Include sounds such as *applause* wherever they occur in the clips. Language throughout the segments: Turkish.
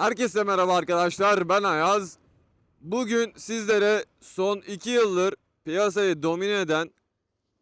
Herkese merhaba arkadaşlar ben Ayaz. Bugün sizlere son 2 yıldır piyasayı domine eden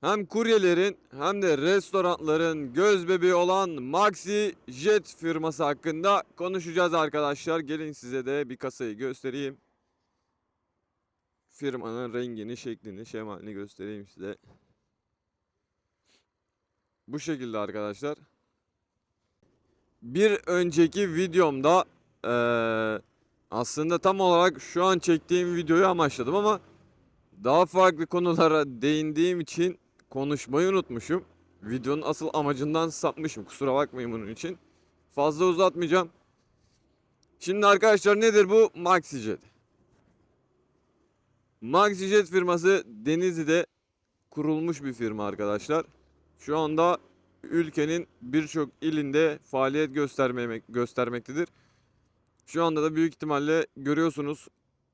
hem kuryelerin hem de restoranların göz bebeği olan Maxi Jet firması hakkında konuşacağız arkadaşlar. Gelin size de bir kasayı göstereyim. Firmanın rengini, şeklini, şemalini göstereyim size. Bu şekilde arkadaşlar. Bir önceki videomda eee, aslında tam olarak şu an çektiğim videoyu amaçladım ama daha farklı konulara değindiğim için konuşmayı unutmuşum. Videonun asıl amacından sapmışım. Kusura bakmayın bunun için. Fazla uzatmayacağım. Şimdi arkadaşlar nedir bu MaxiJet? MaxiJet firması Denizli'de kurulmuş bir firma arkadaşlar. Şu anda ülkenin birçok ilinde faaliyet göstermemek, göstermektedir. Şu anda da büyük ihtimalle görüyorsunuz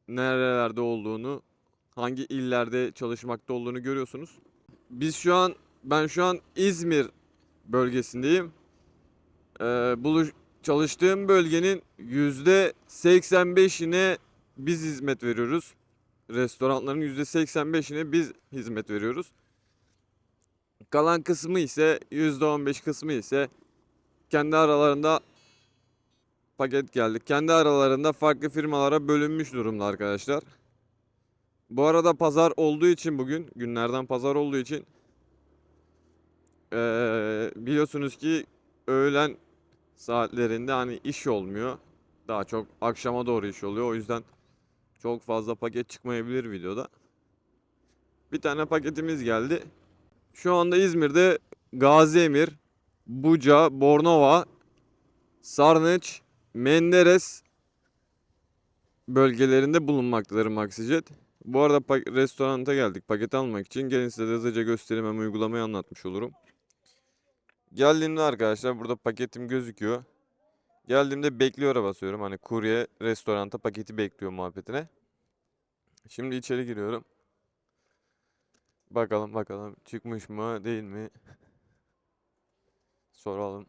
nerelerde olduğunu, hangi illerde çalışmakta olduğunu görüyorsunuz. Biz şu an, ben şu an İzmir bölgesindeyim. Ee, buluş, çalıştığım bölgenin %85'ine biz hizmet veriyoruz. Restoranların %85'ine biz hizmet veriyoruz. Kalan kısmı ise %15 kısmı ise kendi aralarında paket geldi. Kendi aralarında farklı firmalara bölünmüş durumda arkadaşlar. Bu arada pazar olduğu için bugün günlerden pazar olduğu için eee, biliyorsunuz ki öğlen saatlerinde hani iş olmuyor. Daha çok akşama doğru iş oluyor. O yüzden çok fazla paket çıkmayabilir videoda. Bir tane paketimiz geldi. Şu anda İzmir'de Gaziemir, Buca, Bornova, Sarnıç, Menderes bölgelerinde bulunmaktadır Maxijet. Bu arada restoranta geldik paket almak için. Gelin size de hızlıca göstereyim hem uygulamayı anlatmış olurum. Geldiğimde arkadaşlar burada paketim gözüküyor. Geldiğimde bekliyor'a basıyorum. Hani kurye restoranta paketi bekliyor muhabbetine. Şimdi içeri giriyorum. Bakalım bakalım çıkmış mı değil mi? Soralım.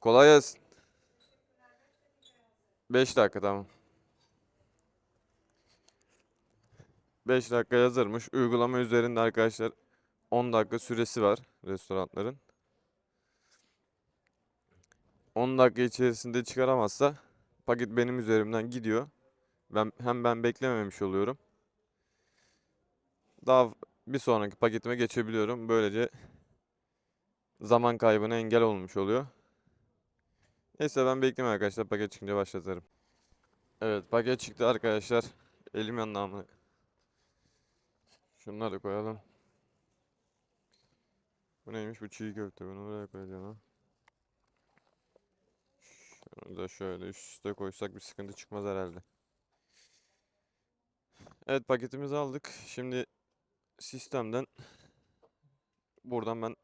Kolay gelsin. 5 dakika tamam. 5 dakika yazırmış. Uygulama üzerinde arkadaşlar 10 dakika süresi var restoranların. 10 dakika içerisinde çıkaramazsa paket benim üzerimden gidiyor. Ben hem ben beklememiş oluyorum. Daha bir sonraki paketime geçebiliyorum. Böylece zaman kaybına engel olmuş oluyor. Neyse ben bekleyeyim arkadaşlar. Paket çıkınca başlatırım. Evet paket çıktı arkadaşlar. Elim yandı ama. Şunları koyalım. Bu neymiş? Bu çiğ köfte. Bunu buraya koyacağım ha. Şunu da şöyle üst üste koysak bir sıkıntı çıkmaz herhalde. Evet paketimizi aldık. Şimdi sistemden buradan ben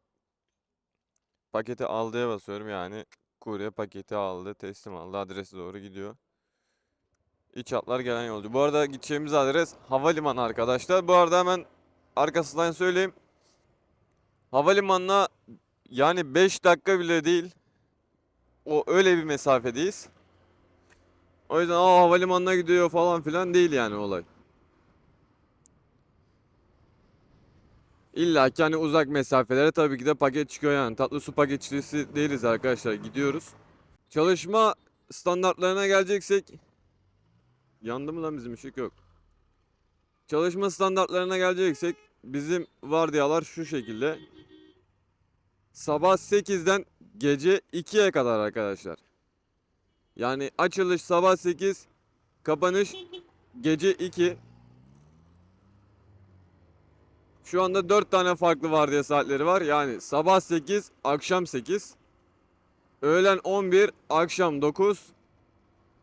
paketi aldıya basıyorum yani kurye paketi aldı teslim aldı adrese doğru gidiyor. İç hatlar gelen yolcu. Bu arada gideceğimiz adres havalimanı arkadaşlar. Bu arada hemen arkasından söyleyeyim. Havalimanına yani 5 dakika bile değil. O öyle bir mesafedeyiz. O yüzden aa havalimanına gidiyor falan filan değil yani olay. İlla ki hani uzak mesafelere tabii ki de paket çıkıyor yani. Tatlı su paketçisi değiliz arkadaşlar. Gidiyoruz. Çalışma standartlarına geleceksek yandı mı lan bizim ışık yok. Çalışma standartlarına geleceksek bizim vardiyalar şu şekilde. Sabah 8'den gece 2'ye kadar arkadaşlar. Yani açılış sabah 8, kapanış gece 2. Şu anda 4 tane farklı vardiya saatleri var. Yani sabah 8, akşam 8. Öğlen 11, akşam 9.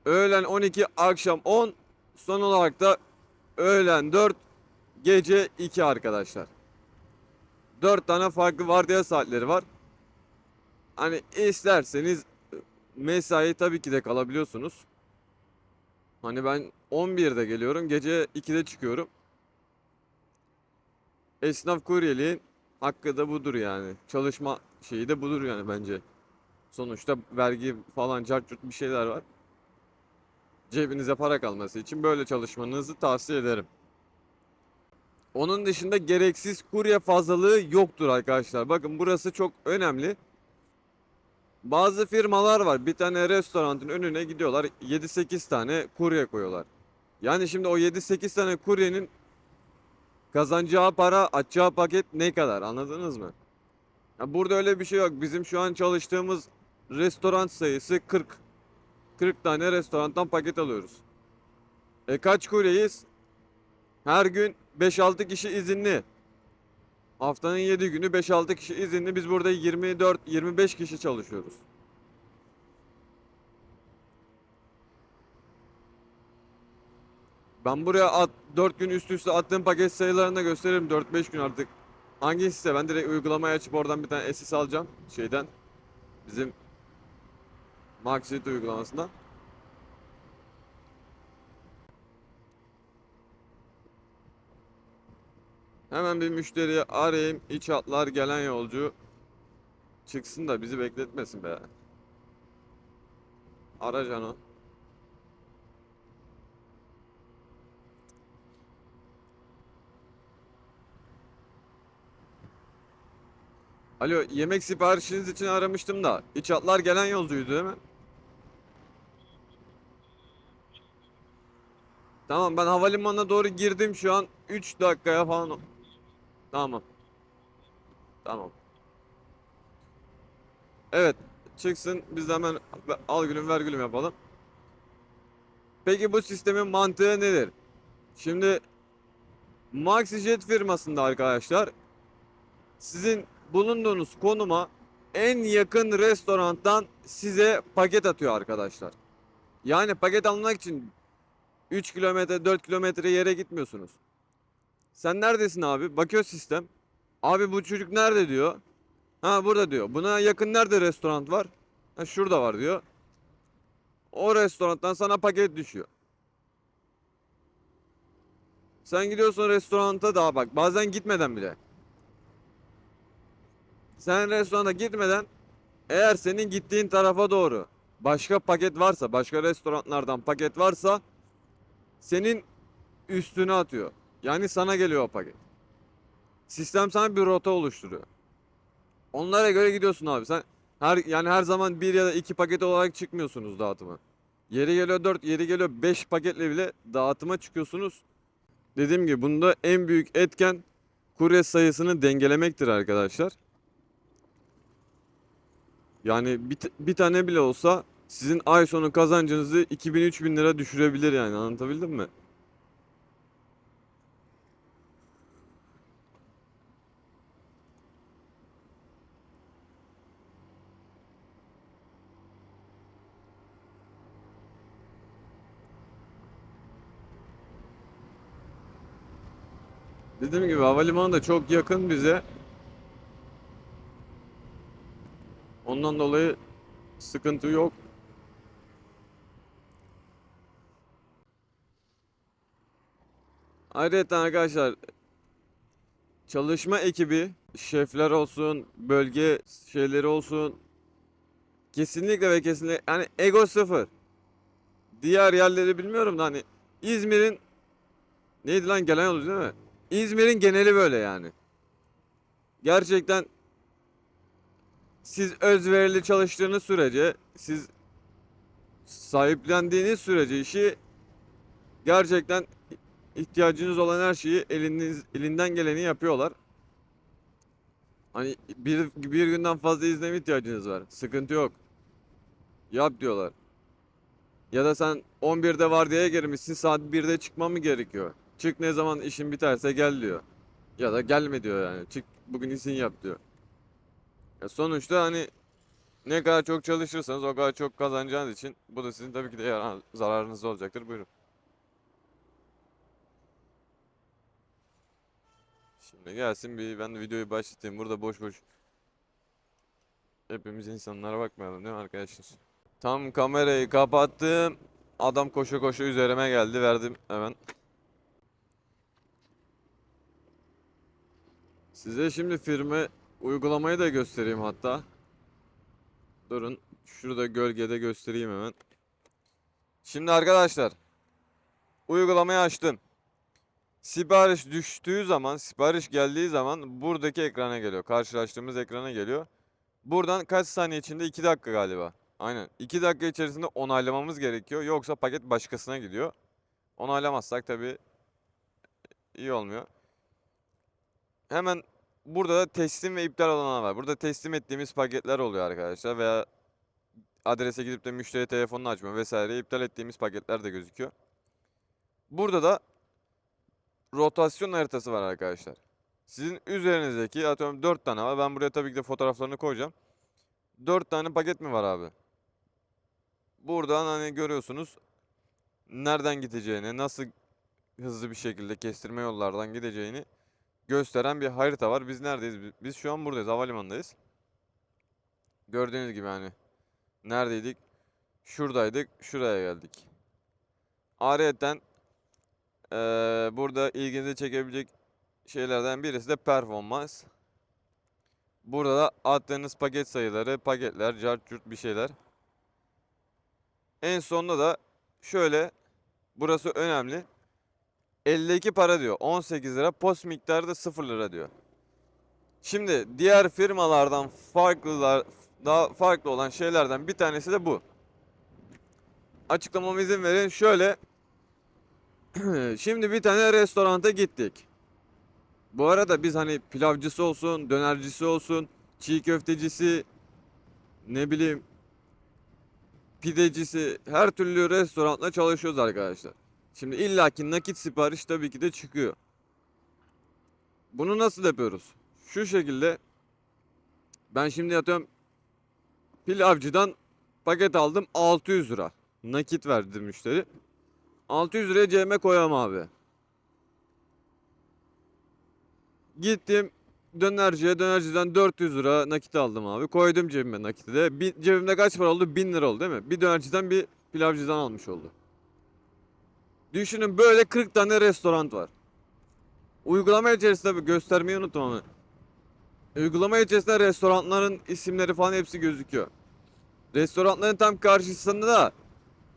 Öğlen 12, akşam 10. Son olarak da öğlen 4, gece 2 arkadaşlar. 4 tane farklı vardiya saatleri var. Hani isterseniz mesai tabii ki de kalabiliyorsunuz. Hani ben 11'de geliyorum, gece 2'de çıkıyorum. Esnaf kuryeliğin hakkı da budur yani. Çalışma şeyi de budur yani bence. Sonuçta vergi falan cart curt bir şeyler var. cebinize para kalması için böyle çalışmanızı tavsiye ederim. Onun dışında gereksiz kurye fazlalığı yoktur arkadaşlar. Bakın burası çok önemli. Bazı firmalar var. Bir tane restoranın önüne gidiyorlar. 7-8 tane kurye koyuyorlar. Yani şimdi o 7-8 tane kuryenin kazanacağı para, açacağı paket ne kadar? Anladınız mı? Ya burada öyle bir şey yok. Bizim şu an çalıştığımız restoran sayısı 40. 40 tane restorandan paket alıyoruz. E kaç kuryeyiz? Her gün 5-6 kişi izinli. Haftanın 7 günü 5-6 kişi izinli. Biz burada 24-25 kişi çalışıyoruz. Ben buraya at, 4 gün üst üste attığım paket sayılarını da gösteririm. 4-5 gün artık. Hangisi ben direkt uygulamayı açıp oradan bir tane SS alacağım. Şeyden. Bizim Maxit uygulamasından. Hemen bir müşteriyi arayayım. İç hatlar gelen yolcu çıksın da bizi bekletmesin be. Ara Cano. Alo, yemek siparişiniz için aramıştım da. İç hatlar gelen yolcuydu değil mi? Tamam ben havalimanına doğru girdim şu an 3 dakikaya falan. Tamam. Tamam. Evet çıksın biz de hemen al gülüm ver gülüm yapalım. Peki bu sistemin mantığı nedir? Şimdi MaxiJet firmasında arkadaşlar sizin bulunduğunuz konuma en yakın restorandan size paket atıyor arkadaşlar. Yani paket almak için 3 kilometre 4 kilometre yere gitmiyorsunuz. Sen neredesin abi? Bakıyor sistem. Abi bu çocuk nerede diyor. Ha burada diyor. Buna yakın nerede restoran var? Ha şurada var diyor. O restorandan sana paket düşüyor. Sen gidiyorsun restoranta daha bak bazen gitmeden bile. Sen restorana gitmeden eğer senin gittiğin tarafa doğru başka paket varsa, başka restoranlardan paket varsa senin üstüne atıyor. Yani sana geliyor o paket. Sistem sana bir rota oluşturuyor. Onlara göre gidiyorsun abi. Sen her yani her zaman bir ya da iki paket olarak çıkmıyorsunuz dağıtıma. Yeri geliyor 4, yeri geliyor 5 paketle bile dağıtıma çıkıyorsunuz. Dediğim gibi bunda en büyük etken kurye sayısını dengelemektir arkadaşlar. Yani bir, bir tane bile olsa sizin ay sonu kazancınızı 2000-3000 lira düşürebilir yani anlatabildim mi? Dediğim gibi havalimanı da çok yakın bize. Ondan dolayı sıkıntı yok. Ayrıca arkadaşlar çalışma ekibi şefler olsun, bölge şeyleri olsun kesinlikle ve kesinlikle yani ego sıfır. Diğer yerleri bilmiyorum da hani İzmir'in neydi lan gelen yolu değil mi? İzmir'in geneli böyle yani. Gerçekten siz özverili çalıştığınız sürece, siz sahiplendiğiniz sürece işi gerçekten ihtiyacınız olan her şeyi eliniz elinden geleni yapıyorlar. Hani bir, bir günden fazla izne mi ihtiyacınız var? Sıkıntı yok. Yap diyorlar. Ya da sen 11'de vardiyaya girmişsin saat 1'de çıkman mı gerekiyor? Çık ne zaman işin biterse gel diyor. Ya da gelme diyor yani. Çık bugün izin yap diyor. Ya sonuçta hani ne kadar çok çalışırsanız o kadar çok kazanacağınız için bu da sizin tabii ki de yarar, zararınız olacaktır. Buyurun. Şimdi gelsin bir ben de videoyu başlatayım. Burada boş boş hepimiz insanlara bakmayalım değil mi arkadaşlar? Tam kamerayı kapattım. Adam koşa koşa üzerime geldi. Verdim hemen. Size şimdi firma uygulamayı da göstereyim hatta. Durun. Şurada gölgede göstereyim hemen. Şimdi arkadaşlar uygulamayı açtım. Sipariş düştüğü zaman, sipariş geldiği zaman buradaki ekrana geliyor. Karşılaştığımız ekrana geliyor. Buradan kaç saniye içinde? 2 dakika galiba. Aynen. 2 dakika içerisinde onaylamamız gerekiyor. Yoksa paket başkasına gidiyor. Onaylamazsak tabii iyi olmuyor. Hemen burada da teslim ve iptal olanlar var. Burada teslim ettiğimiz paketler oluyor arkadaşlar veya adrese gidip de müşteri telefonunu açma vesaire iptal ettiğimiz paketler de gözüküyor. Burada da rotasyon haritası var arkadaşlar. Sizin üzerinizdeki atıyorum 4 tane var. Ben buraya tabii ki de fotoğraflarını koyacağım. 4 tane paket mi var abi? Buradan hani görüyorsunuz nereden gideceğini, nasıl hızlı bir şekilde kestirme yollardan gideceğini gösteren bir harita var. Biz neredeyiz? Biz- şu an buradayız. Havalimanındayız. Gördüğünüz gibi hani neredeydik? Şuradaydık. Şuraya geldik. Ayrıyeten eee, burada ilginizi çekebilecek şeylerden birisi de performans. Burada da attığınız paket sayıları, paketler, cart curt bir şeyler. En sonunda da şöyle burası önemli. 52 para diyor. 18 lira. Post miktarı da 0 lira diyor. Şimdi diğer firmalardan farklılar daha farklı olan şeylerden bir tanesi de bu. Açıklamama izin verin. Şöyle *clears throat* Şimdi bir tane restoranta gittik. Bu arada biz hani pilavcısı olsun, dönercisi olsun, çiğ köftecisi, ne bileyim pidecisi, her türlü restoranla çalışıyoruz arkadaşlar. Şimdi illaki nakit sipariş tabii ki de çıkıyor. Bunu nasıl yapıyoruz? Şu şekilde ben şimdi yatıyorum pilavcıdan paket aldım 600 lira. Nakit verdi müşteri. 600 liraya cebime koyamam abi. Gittim dönerciye dönerciden 400 lira nakit aldım abi. Koydum cebime nakiti de. Bir, cebimde kaç para oldu? 1000 lira oldu değil mi? Bir dönerciden bir pilavcıdan almış oldu. Düşünün böyle 40 tane restoran var. Uygulama içerisinde göstermeyi unuttum ama. Uygulama içerisinde restoranların isimleri falan hepsi gözüküyor. Restoranların tam karşısında da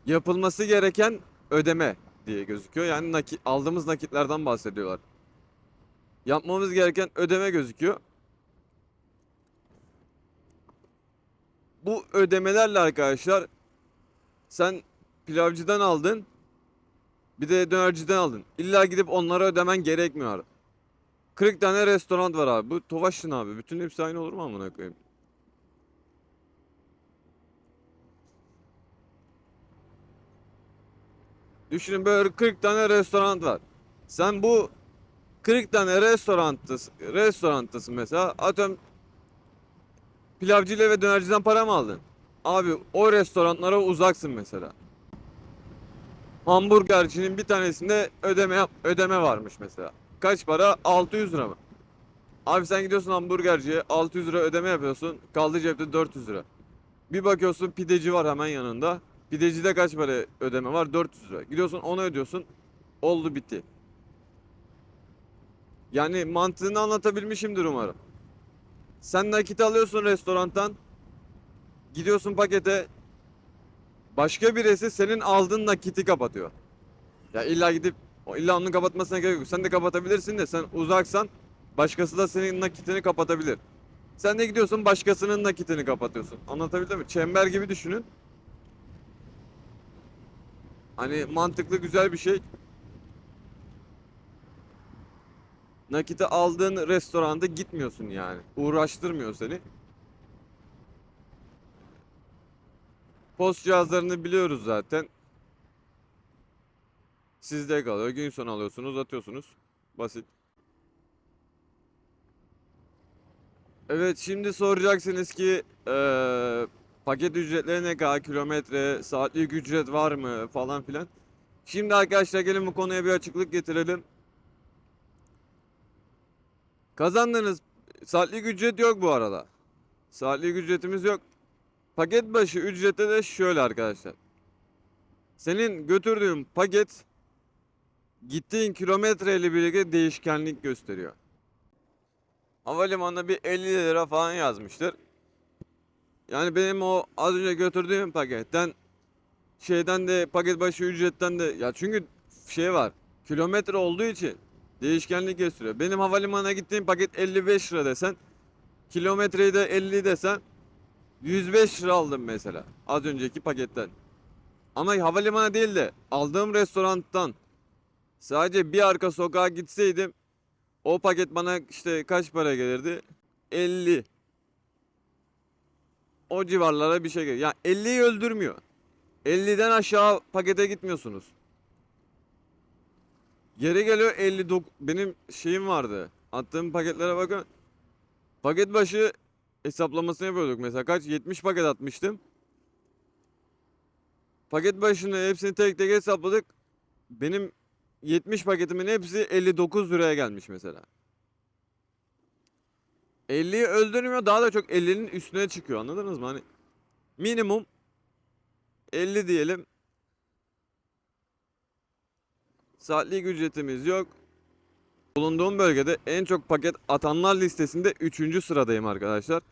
yapılması gereken ödeme diye gözüküyor. Yani nakit, aldığımız nakitlerden bahsediyorlar. Yapmamız gereken ödeme gözüküyor. Bu ödemelerle arkadaşlar sen pilavcıdan aldın bir de dönerciden aldın. İlla gidip onlara ödemen gerekmiyor. 40 tane restoran var abi. Bu Tofaş'ın abi. Bütün hepsi aynı olur mu amına koyayım? Düşünün böyle 40 tane restoran var. Sen bu 40 tane restorantasın, restorantasın mesela. Atıyorum pilavcıyla ve dönerciden para mı aldın? Abi o restoranlara uzaksın mesela. Hamburgercinin bir tanesinde ödeme yap, ödeme varmış mesela. Kaç para? 600 lira mı? Abi sen gidiyorsun hamburgerciye 600 lira ödeme yapıyorsun. Kaldı cepte 400 lira. Bir bakıyorsun pideci var hemen yanında. Pidecide kaç para ödeme var? 400 lira. Gidiyorsun onu ödüyorsun. Oldu bitti. Yani mantığını anlatabilmişimdir umarım. Sen nakit alıyorsun restorandan. Gidiyorsun pakete. Başka birisi senin aldığın nakiti kapatıyor. Ya illa gidip illa onun kapatmasına gerek yok. Sen de kapatabilirsin de sen uzaksan başkası da senin nakitini kapatabilir. Sen de gidiyorsun başkasının nakitini kapatıyorsun. Anlatabildim mi? Çember gibi düşünün. Hani mantıklı güzel bir şey. Nakiti aldığın restoranda gitmiyorsun yani. Uğraştırmıyor seni. Post cihazlarını biliyoruz zaten. Sizde kalıyor. Gün sonu alıyorsunuz, atıyorsunuz. Basit. Evet şimdi soracaksınız ki eee, paket ücretleri ne kadar kilometre, saatlik ücret var mı falan filan. Şimdi arkadaşlar gelin bu konuya bir açıklık getirelim. Kazandığınız saatlik ücret yok bu arada. Saatlik ücretimiz yok. Paket başı ücreti de şöyle arkadaşlar. Senin götürdüğün paket gittiğin kilometre ile birlikte değişkenlik gösteriyor. Havalimanına bir 50 lira falan yazmıştır. Yani benim o az önce götürdüğüm paketten şeyden de paket başı ücretten de ya çünkü şey var. Kilometre olduğu için değişkenlik gösteriyor. Benim havalimanına gittiğim paket 55 lira desen kilometreyi de 50 desen 105 lira aldım mesela az önceki paketten. Ama havalimanı değil de aldığım restorandan sadece bir arka sokağa gitseydim o paket bana işte kaç para gelirdi? 50. O civarlara bir şey gelir. Yani 50'yi öldürmüyor. 50'den aşağı pakete gitmiyorsunuz. Geri geliyor 59. Benim şeyim vardı. Attığım paketlere bakın. Paket başı hesaplamasını yapıyorduk. Mesela kaç? 70 paket atmıştım. Paket başını hepsini tek tek hesapladık. Benim 70 paketimin hepsi 59 liraya gelmiş mesela. 50'yi öldürmüyor daha da çok 50'nin üstüne çıkıyor anladınız mı? Hani minimum 50 diyelim. Saatlik ücretimiz yok. Bulunduğum bölgede en çok paket atanlar listesinde 3. sıradayım arkadaşlar.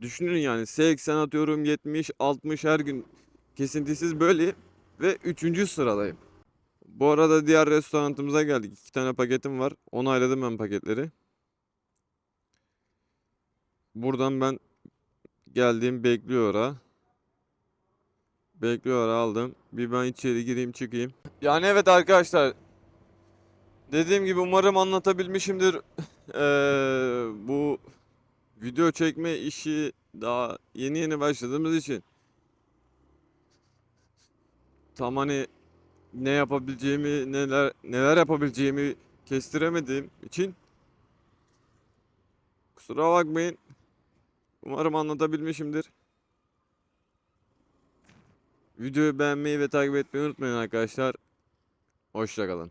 Düşünün yani 80 atıyorum 70 60 her gün kesintisiz böyle ve 3. sıradayım. Bu arada diğer restoranımıza geldik. İki tane paketim var. Onayladım ben paketleri. Buradan ben geldiğim bekliyor ha. Bekliyor aldım. Bir ben içeri gireyim çıkayım. Yani evet arkadaşlar. Dediğim gibi umarım anlatabilmişimdir. Eee, *laughs* bu video çekme işi daha yeni yeni başladığımız için tam hani ne yapabileceğimi neler neler yapabileceğimi kestiremediğim için kusura bakmayın. Umarım anlatabilmişimdir. Videoyu beğenmeyi ve takip etmeyi unutmayın arkadaşlar. Hoşçakalın.